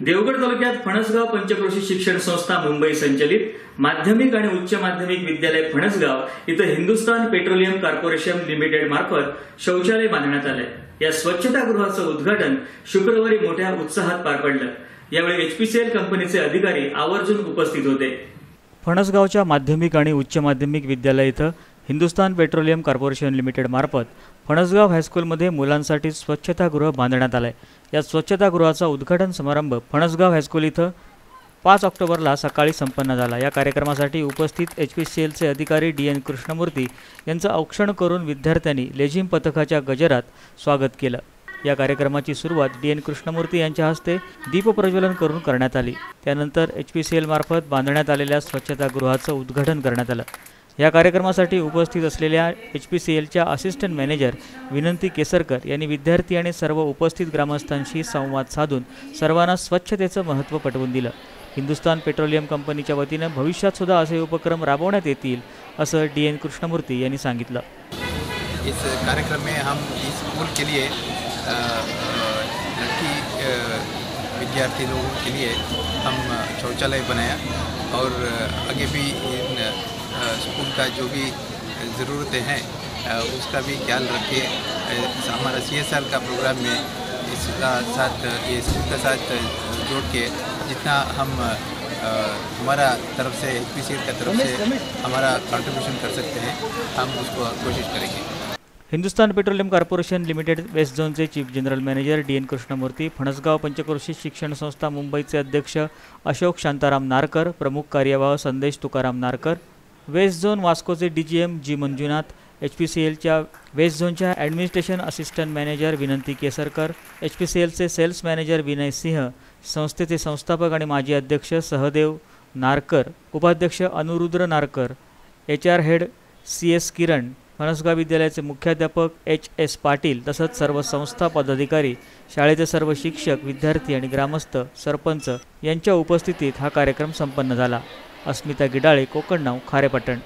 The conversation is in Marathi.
देवगड तालुक्यात फणसगाव पंचक्रोशी शिक्षण संस्था मुंबई संचलित माध्यमिक आणि उच्च माध्यमिक विद्यालय फणसगाव इथं हिंदुस्थान पेट्रोलियम कॉर्पोरेशन लिमिटेड मार्फत शौचालय बांधण्यात आलंय. या स्वच्छतागृहाचं उद्घाटन शुक्रवारी मोठ्या उत्साहात पार पडलं. यावेळी एचपीसीएल कंपनीचे अधिकारी आवर्जून उपस्थित होते. फणसगावच्या माध्यमिक आणि उच्च माध्यमिक विद्यालय इथं हिंदुस्थान पेट्रोलियम कॉर्पोरेशन लिमिटेड मार्फत फणसगाव हायस्कूलमध्ये मुलांसाठी स्वच्छतागृह बांधण्यात आलंय. या स्वच्छतागृहाचा उद्घाटन समारंभ फणसगाव हायस्कूल इथं पाच ऑक्टोबरला सकाळी संपन्न झाला. या कार्यक्रमासाठी उपस्थित एच पी सी एलचे अधिकारी डी एन कृष्णमूर्ती यांचं औक्षण करून विद्यार्थ्यांनी लेझिम पथकाच्या गजरात स्वागत केलं. या कार्यक्रमाची सुरुवात डी एन कृष्णमूर्ती यांच्या हस्ते दीपप्रज्वलन करून करण्यात आली. त्यानंतर एच पी सी एलमार्फत बांधण्यात आलेल्या स्वच्छतागृहाचं उद्घाटन करण्यात आलं. या कार्यक्रमासाठी उपस्थित असलेल्या एच पी सी एलच्या असिस्टंट मॅनेजर विनंती केसरकर यांनी विद्यार्थी आणि सर्व उपस्थित ग्रामस्थांशी संवाद साधून सर्वांना स्वच्छतेचं महत्त्व पटवून दिलं. हिंदुस्तान पेट्रोलियम कंपनीच्या वतीनं भविष्यात सुद्धा असे उपक्रम राबवण्यात येतील असं डी एन कृष्णमूर्ती यांनी सांगितलं. इस कार्यक्रम में हम इस स्कूल के लिए लड़की विद्यार्थी लोगों के लिए हम शौचालय बनाया और आगे भी इन स्कूल का जो भी ज़रूरतें हैं उसका भी ख्याल रख हमारा सी एस आर का प्रोग्राम में इसका साथ, ये स्कूल का साथ जोड़ के जितना हम हमारा तरफ़ से एच पी का तरफ़ से हमारा कंट्रीब्यूशन कर सकते हैं, हम उसको कोशिश करेंगे। Hindustan petroleum corporation limited, west झोनचे chief general manager D N Krishnamurthy, Phansgaon Panchkroshi शिक्षण संस्था मुंबईचे अध्यक्ष अशोक शांताराम नारकर, प्रमुख कार्यवाह Sandesh Tukaram Narkar west zone वास्कोचे D G M G Manjunath H P C एलच्या वेस्ट झोनच्या administration assistant manager Vinanti Kesarkar H P C एलचे सेल्स मॅनेजर विनय सिंह संस्थेचे संस्थापक आणि माजी अध्यक्ष सहदेव नारकर उपाध्यक्ष Anurudra Narkar H R head C S Kiran Phansgaon विद्यालयाचे मुख्याध्यापक एच एस पाटील तसंच सर्व संस्था पदाधिकारी शाळेचे सर्व शिक्षक विद्यार्थी आणि ग्रामस्थ सरपंच यांच्या उपस्थितीत हा कार्यक्रम संपन्न झाला. અસ્મિતા ગિડાળી કોકણ નાવ ખારેપટણ